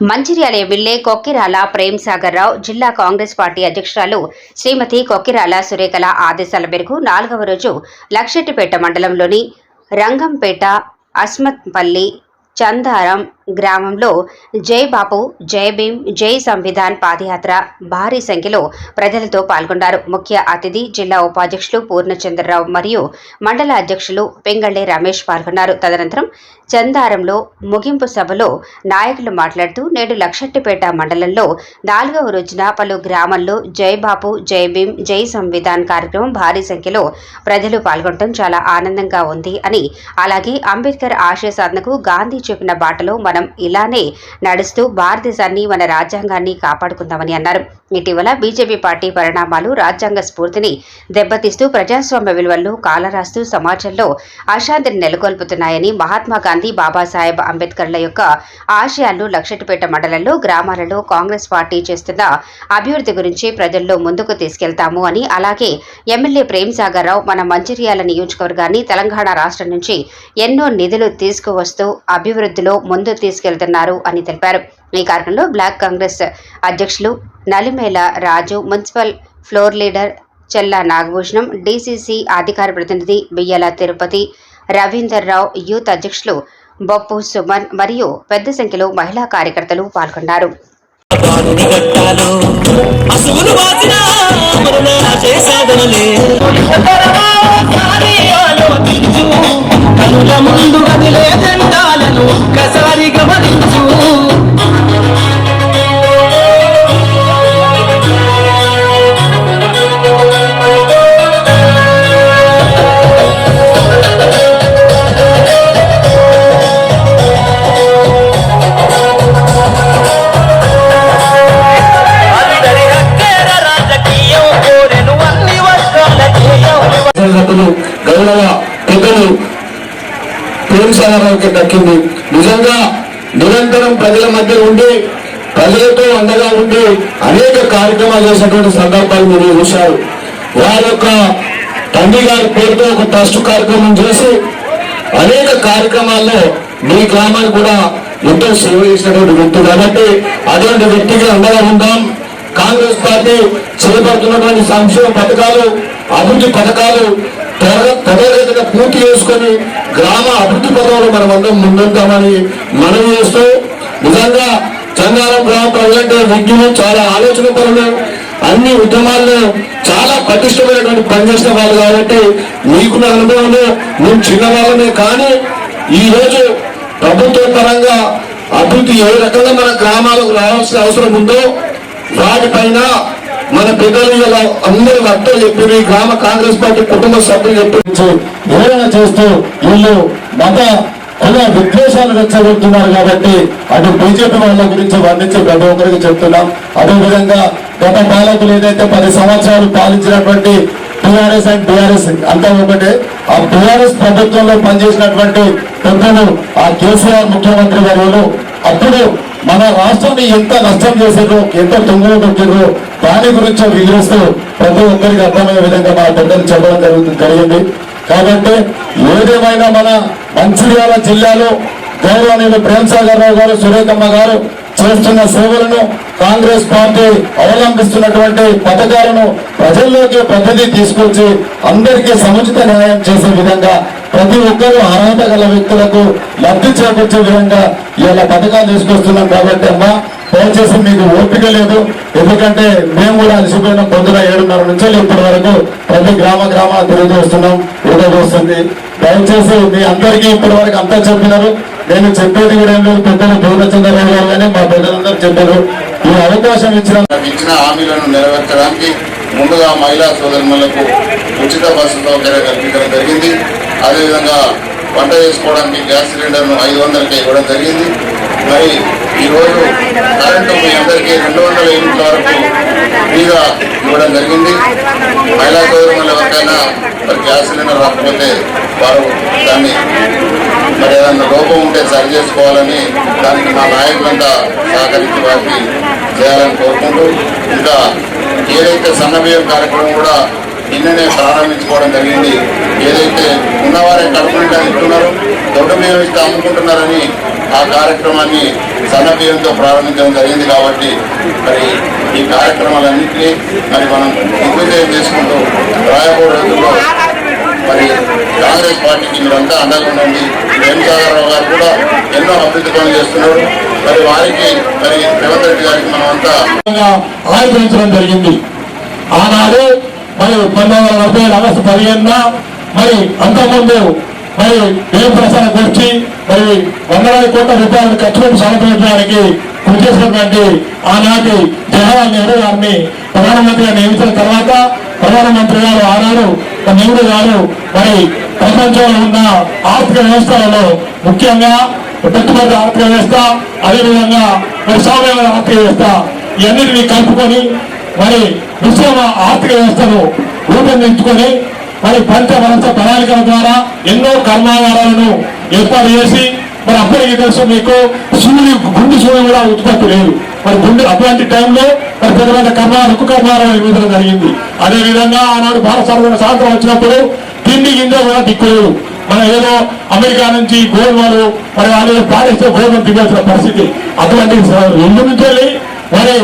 Mancherial MLA Kokkirala Prem Sagar Rao జిల్లా Congress party అధ్యక్షురాలు శ్రీమతి కొక్కిరాల సురేఖల ఆదేశాల మేరకు నాలుగవ రోజు లక్షెట్టిపేట మండలంలోని రంగంపేట అస్మత్పల్లి చందారం గ్రామంలో జై బాపు జై భీమ్ జై సంవిధాన్ పాదయాత్ర భారీ సంఖ్యలో ప్రజలతో పాల్గొన్నారు. ముఖ్య అతిథి జిల్లా ఉపాధ్యక్షులు పూర్ణచంద్రరావు మరియు మండల అధ్యక్షులు పెంగళి రమేష్ పాల్గొన్నారు. తదనంతరం చందారంలో ముగింపు సభలో నాయకులు మాట్లాడుతూ నేడు లక్షట్టిపేట మండలంలో నాలుగవ రోజున పలు గ్రామాల్లో జై బాపు జై భీమ్ జై సంవిధాన్ కార్యక్రమం భారీ సంఖ్యలో ప్రజలు పాల్గొనడం చాలా ఆనందంగా ఉంది అని అలాగే అంబేద్కర్ ఆశయ సాధనకు గాంధీ చెప్పిన బాటలో మనం ఇలానే నడుస్తూ భారతదేశాన్ని మన రాజ్యాంగాన్ని కాపాడుకుందామని అన్నారు. ఇటీవల బీజేపీ పార్టీ పరిణామాలు రాజ్యాంగ స్ఫూర్తిని దెబ్బతీస్తూ ప్రజాస్వామ్య విలువలను కాలరాస్తూ సమాజంలో అశాంతిని నెలకొల్పుతున్నాయని మహాత్మా గాంధీ బాబాసాహెబ్ అంబేద్కర్ల యొక్క ఆశయాలను లక్షటిపేట మండలంలో గ్రామాలలో కాంగ్రెస్ పార్టీ చేస్తున్న అభివృద్ధి గురించి ప్రజల్లో ముందుకు తీసుకెళ్తాము అని అలాగే ఎమ్మెల్యే ప్రేమ్ సాగర్ రావు మన మంచిర్యాల నియోజకవర్గాన్ని తెలంగాణ రాష్ట్రం నుంచి ఎన్నో నిధులు తీసుకువస్తూ అభివృద్ధిలో ముందు తీసుకెళ్తున్నారు అని తెలిపారు. ఈ కార్యక్రమంలో బ్లాక్ కాంగ్రెస్ అధ్యక్షులు Nalimela Raju municipal floor leader Chella Nagabhushanam DCC అధికార ప్రతినిధి బియ్యల తిరుపతి రవీందర్ రావు యూత్ అధ్యక్షులు బొప్పు సుమన్ మరియు పెద్ద సంఖ్యలో మహిళా కార్యకర్తలు పాల్గొన్నారు. కనుల ముందు కదిలే దండాలను కస ప్రేమసాగరావుకి దక్కింది. నిజంగా నిరంతరం ప్రజల మధ్య ఉండి ప్రజలతో అండగా ఉండి అనేక కార్యక్రమాలు చేసినటువంటి సందర్భాలు మీరు చూశారు. వారి యొక్క తండ్రి గారి పేరుతో ఒక ట్రస్ట్ కార్యక్రమం చేసి అనేక కార్యక్రమాల్లో మీ గ్రామానికి కూడా ఎంతో సేవ చేసినటువంటి వ్యక్తి. కాబట్టి అటువంటి వ్యక్తికి అండగా ఉందాం. కాంగ్రెస్ పార్టీ చేపడుతున్నటువంటి సంక్షేమ పథకాలు అభివృద్ధి పథకాలు త్వరగా పూర్తి చేసుకొని గ్రామ అభివృద్ధి పథంలో మనం అందరం ముందుంటామని మనం చేస్తూ నిజంగా చందారం గ్రామ ప్రజలంటే విజ్ఞులు చాలా ఆలోచన పనులు అన్ని ఉద్యమాల్లో చాలా పటిష్టమైనటువంటి పనిచేసిన వాళ్ళు కాబట్టి మీకున్న అనుభవంలో మేము చిన్నవాళ్ళమే కానీ ఈరోజు ప్రభుత్వ పరంగా అభివృద్ధి ఏ రకంగా మన గ్రామాలకు రావాల్సిన అవసరం ఉందో వాటిపైన మన పెద్దలు ఇలా అందరూ అట్ట చెప్పి గ్రామ కాంగ్రెస్ పార్టీ కుటుంబ సభ్యులు చెప్పి ఏదైనా చేస్తూ వీళ్ళు మత కుల విద్వేషాలు రెచ్చగొడుతున్నారు కాబట్టి అటు బీజేపీ వాళ్ళ గురించి వర్ణించి ప్రతి ఒక్కరికి చెప్తున్నాం. అదేవిధంగా గత పాలకులు ఏదైతే పది సంవత్సరాలు పాలించినటువంటి టిఆర్ఎస్ అండ్ బీఆర్ఎస్ అంతా ఒకటే ఆ టిఆర్ఎస్ ప్రభుత్వంలో పనిచేసినటువంటి పెద్దలు ఆ కేసీఆర్ ముఖ్యమంత్రి గారు అప్పుడు మన రాష్ట్రాన్ని ఎంత నష్టం చేశారో ఎంత తొంగలు పెట్టారో దాని గురించి వివరిస్తూ ప్రతి ఒక్కరికి అర్థమయ్యే విధంగా మన పెద్దలు చెప్పడం జరుగుతుంది జరిగింది. కాబట్టి ఏదేమైనా మన మంచిర్యాల జిల్లాలో గౌరవనీయులు ప్రేమ్ సాగర్ రావు గారు సురేఖమ్మ గారు చేస్తున్న సేవలను కాంగ్రెస్ పార్టీ అవలంబిస్తున్నటువంటి పథకాలను ప్రజల్లోకి ప్రతిదీ తీసుకొచ్చి అందరికీ సముచిత న్యాయం చేసే విధంగా ప్రతి ఒక్కరూ అర్హత గల వ్యక్తులకు లబ్ధి చేకూర్చే విధంగా ఇలా పథకాలు తీసుకొస్తున్నాం కాబట్టి అమ్మా దయచేసి మీకు ఓపిక లేదు. ఎందుకంటే మేము కూడా అలసిపోయిన పొద్దున ఏడున్నర నుంచి ఇప్పటి వరకు ప్రతి గ్రామ గ్రామ తిరిగి వస్తున్నాం వస్తుంది. దయచేసి మీ అందరికీ ఇప్పటి వరకు అంతా చెప్పినారు. నేను చెప్పేది కూడా ఏం లేదు పెద్దలు పూర్ణచంద్రరావు గారు కానీ మా పెద్దలందరూ చెప్పారు. ఈ అవకాశం ఇచ్చిన ఇచ్చిన హామీలను నెరవేర్చడానికి ముందుగా మహిళా సోదరులకు ఉచిత బస్సు సౌకర్యం కల్పించడం జరిగింది. అదేవిధంగా వంట చేసుకోవడానికి గ్యాస్ సిలిండర్ను ఐదు వందలకి ఇవ్వడం జరిగింది. మరి ఈరోజు కరెంటు మీ అందరికీ రెండు వందల యూనిట్ల వరకు ఫ్రీగా ఇవ్వడం జరిగింది. మహిళా సోదరులు ఎవరికైనా మరి గ్యాస్ సిలిండర్ రాకపోతే వారు దాన్ని మరి ఏదైనా లోపం ఉంటే సరి చేసుకోవాలని దానికి మా నాయకులంతా సహకరించి వారికి చేయాలని కోరుకుంటూ ఇంకా ఏదైతే సన్నబియ్యం కార్యక్రమం కూడా నిన్ననే ప్రారంభించుకోవడం జరిగింది. ఏదైతే ఉన్నవారే కడుపు నిండా దొడ్డ బియ్యం ఇస్తే అమ్ముకుంటున్నారని ఆ కార్యక్రమాన్ని సన్నబియ్యంతో ప్రారంభించడం జరిగింది కాబట్టి మరి ఈ కార్యక్రమాలన్నింటినీ మరి మనం దిగ్విజయం చేసుకుంటూ రాయబోయే రోజుల్లో మరి కాంగ్రెస్ పార్టీకి మీరంతా అండగా ఉండండి. వేణుసాగరరావు గారు కూడా ఎన్నో అభివృద్ధి పనులు చేస్తున్నారు. మరి వారికి మరి రేవంత్ రెడ్డి గారికి మనం అంతా ఆచరించడం జరిగింది. ఆనాడు మరి పంతొమ్మిది వందల నలభై ఏడు ఆగస్టు పదిహేనున మరి అంతకుముందు మరి వ్యయ ప్రసారం వచ్చి మరి వందలాది కోట్ల రూపాయలు ఖర్చు పెట్టి సమర్పించడానికి కృషి చేసినటువంటి ఆనాటి జవహర్లాల్ నెహ్రూ గారిని ప్రధానమంత్రిగా నియమించిన తర్వాత ప్రధానమంత్రి గారు ఆనాడు నెహ్రూ గారు మరి ప్రపంచంలో ఉన్న ఆర్థిక వ్యవస్థలలో ముఖ్యంగా పెట్టుబడి ఆర్థిక వ్యవస్థ అదేవిధంగా మరి సామ్యమైన ఆర్థిక వ్యవస్థ ఇవన్నిటిని కలుపుకొని మరి విశ్వ ఆర్థిక వ్యవస్థను రూపొందించుకొని మరి పంచవలస ప్రణాళికల ద్వారా ఎన్నో కర్మాగారాలను ఏర్పాటు చేసి మరి అప్పటికి తెలుసు మీకు సూర్యు గుండు సూర్యుడు కూడా ఉత్పత్తి లేదు. మరి గుండె అటువంటి టైంలో మరి పెద్ద పెద్ద కర్మాలు ఉక్కు కర్మాలను నిర్మించడం జరిగింది. అదే విధంగా ఆనాడు భారత సర్వన స్వాతంత్రం వచ్చినప్పుడు తిండి గింజ కూడా దిక్కులేదు. మనం ఏదో అమెరికా నుంచి గోధుమలు మరి వాళ్ళు పాటిస్తే గోధుమలు దిగాల్సిన పరిస్థితి. అటువంటి ఎందు నుంచి మరి